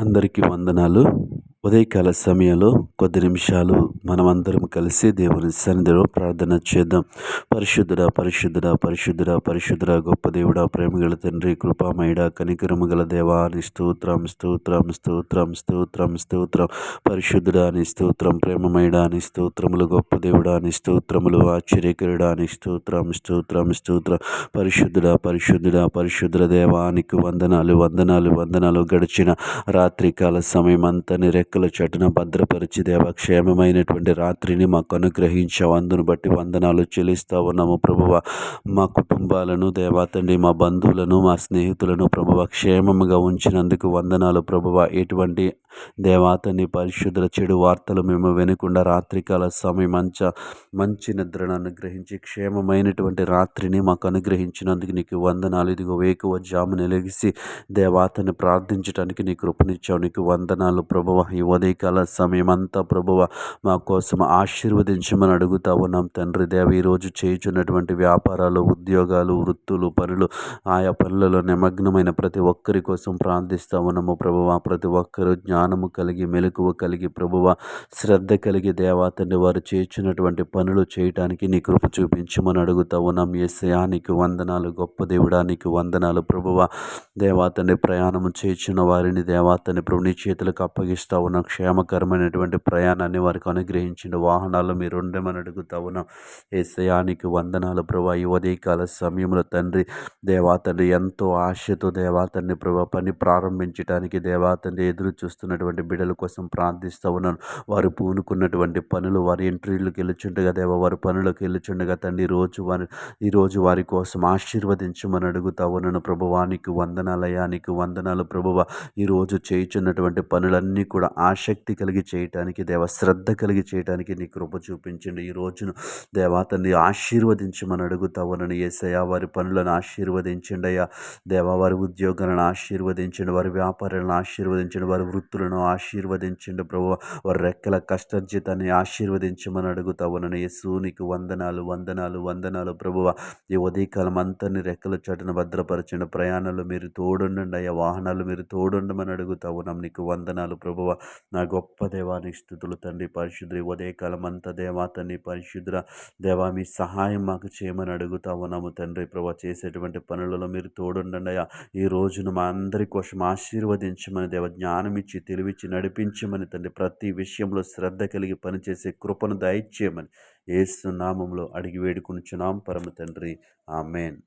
అందరికీ వందనాలు. ఉదయకాల సమయంలో కొద్ది నిమిషాలు మనమందరం కలిసి దేవుని సన్నిధిలో ప్రార్థన చేద్దాం. పరిశుద్ధుడ పరిశుద్ధుడ పరిశుద్ధుడ పరిశుద్ధుడ గొప్ప దేవుడ ప్రేమగల తండ్రి కృపామయుడ కనికరము గల దేవాని స్తోత్రం స్తోత్రం స్తోత్రం స్తోత్రం స్తోత్రం. పరిశుద్ధుడ అని స్తోత్రం ప్రేమమయుడ అని స్తోత్రములు గొప్ప దేవుడ అని స్తోత్రములు ఆశ్చర్యకరుడ అని స్తోత్రం స్తోత్రం స్తోత్రం. పరిశుద్ధుడ పరిశుద్ధుడ పరిశుద్ధుల దేవానికి వందనాలు వందనాలు వందనాలు గడిచిన రాత్రికాల సమయం అంతా రెక్కల చటున భద్రపరిచి దేవ క్షేమమైన క్షేమమైనటువంటి రాత్రిని మాకు అనుగ్రహించావు. అందును బట్టి వందనాలు చెల్లిస్తా ఉన్నాము ప్రభువ. మా కుటుంబాలను దేవాతండి మా బంధువులను మా స్నేహితులను ప్రభువ క్షేమముగా ఉంచినందుకు వందనాలు ప్రభువ. ఎటువంటి దేవాతని పరిశుద్ధుల చెడు వార్తలు మేము వినకుండా రాత్రికాల సమయం మంచ మంచి నిద్రను అనుగ్రహించి క్షేమమైనటువంటి రాత్రిని మాకు అనుగ్రహించినందుకు నీకు వందనాలు. ఇదిగో వేకువ జామున లెగిసి దేవాతని ప్రార్థించడానికి నీ కృపనిచ్చావు. నీకు వందనాలు ప్రభువ. ఈ ఉదయకాల సమయం అంతా ప్రభువ మా కోసం ఆశీర్వదించమని అడుగుతా ఉన్నాం తండ్రి దేవ. ఈరోజు చేయుచున్నటువంటి వ్యాపారాలు ఉద్యోగాలు వృత్తులు పనులు ఆయా పనులలో నిమగ్నమైన ప్రతి ఒక్కరి కోసం ప్రార్థిస్తా ఉన్నాము ప్రభువ. ప్రతి ఒక్కరు జ్ఞానము కలిగి మెలకువ కలిగి ప్రభువ శ్రద్ధ కలిగి దేవాతండి వారు చేర్చినటువంటి పనులు చేయటానికి నీ కృప చూపించమని అడుగుతా ఉన్నాం. ఏసయానికి వందనాలు గొప్ప దేవుడానికి వందనాలు ప్రభువ. దేవాతండి ప్రయాణము చేర్చిన వారిని దేవాతని ప్రభు నీ చేతులకు అప్పగిస్తా ఉన్నాం. క్షేమకరమైనటువంటి ప్రయాణాన్ని వారికి అనుగ్రహించిన వాహనాలు మీరు ఉండమని అడుగుతా ఉన్నాం. ఏసయానికి వందనాలు ప్రభా ఈ ఉదయకాల సమయంలో తండ్రి దేవాతండ్రి ఎంతో ఆశతో దేవాతండ్రి ప్రభా పని ప్రారంభించడానికి దేవాతండ్రి ఎదురు చూస్తున్నటువంటి బిడ్డల కోసం ప్రార్థిస్తూ ఉన్నాను. వారు పూనుకున్నటువంటి పనులు వారి ఇంటర్వ్యూలకు వెళ్ళుచుండగా దేవ వారి పనులకు వెళ్ళుచుండగా తండ్రి రోజు వారి ఈరోజు వారి కోసం ఆశీర్వదించమని అడుగుతా ఉన్నాను. ప్రభువానికి వందనాలయానికి వందనాలు ప్రభువ. ఈరోజు చేయుచున్నటువంటి పనులన్నీ కూడా ఆసక్తి కలిగి చేయటానికి దేవ శ్రద్ధ కలిగి చేయటానికి నీ కృప చూపించండి. ఈ రోజును దేవాతని ఆశీర్వదించమని అడుగుతా ఉన్నాను. ఏసయ్యా వారి పనులను ఆశీర్వదించండి అయ్యా. దేవ వారి ఉద్యోగాలను ఆశీర్వదించండి వారి వ్యాపారాలను ఆశీర్వదించండి వారి వృత్తులు వృత్తులను ఆశీర్వదించండి ప్రభు వారి రెక్కల కష్టర్జితాన్ని ఆశీర్వదించమని అడుగుతావునని యేసు నీకు వందనాలు వందనాలు వందనాలు ప్రభువ. ఈ ఉదయకాలం అంతని రెక్కల చాటును భద్రపరచండి. ప్రయాణాలు మీరు తోడుండండి అయ్యా. వాహనాలు మీరు తోడుండమని అడుగుతా ఉన్నాం. నీకు వందనాలు ప్రభువ. నా గొప్ప దేవాని స్థుతులు తండ్రి పరిశుద్రి ఉదయకాలం అంత దేవా తండ్రి పరిశుద్ర దేవా మీ సహాయం మాకు చేయమని అడుగుతా ఉన్నాము తండ్రి ప్రభా చేసేటువంటి పనులలో మీరు తోడుండండి ఈ రోజును మా అందరి కోసం ఆశీర్వదించమని దేవ జ్ఞానం ఇచ్చి తెలివిచ్చి నడిపించమని తండ్రి ప్రతి విషయంలో శ్రద్ధ కలిగి పనిచేసే కృపను దయచేయమని ఏసు నామంలో అడిగి వేడుకునిచున్నాం. పరమ తండ్రి. ఆమెన్.